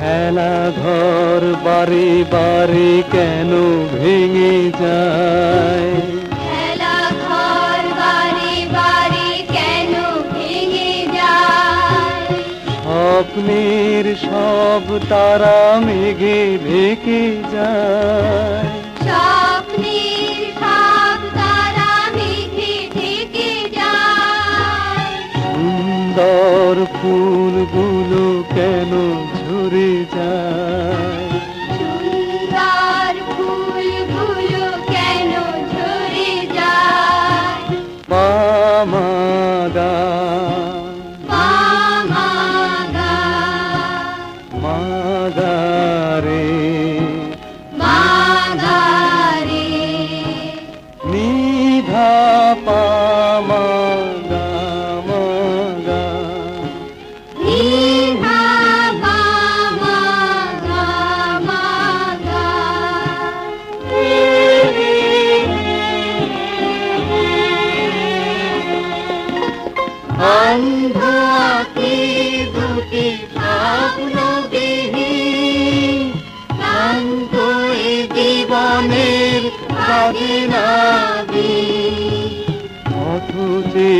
খেলা ঘর বাড়ি বাড়ি কেন ভেঙে যায়? ভেঙে স্বপ্নের সব তারা মেঘে ঢেকে যায়। স্বপ্নের সব তারা মেঘে ঢেকে যায়। সুন্দর ফুলগুলো অন্ধ আঁখি দুটি স্বপ্ন বিহীন শান্ত এ জীবনের খাজনাবি অথচে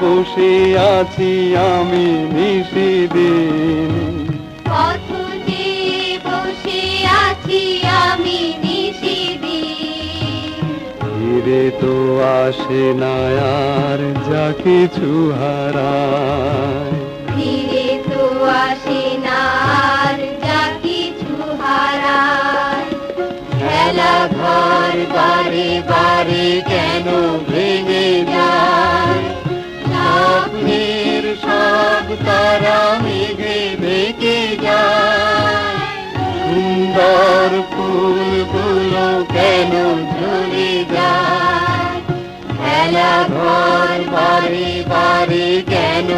বসে আছি আমি নিষেদিন পথে বসে আছি ফিরে তো আসে না আর যা কিছু হারায়। ফিরে তো আসে না আর যা কিছু হারায়। খেলা ঘর কেন ভেঙে যায়? সব তারা মেঘে ঢেকে যায়। সুন্দর ধুলি যায় খেলা ঘর বাড়ি বাড়ি কেন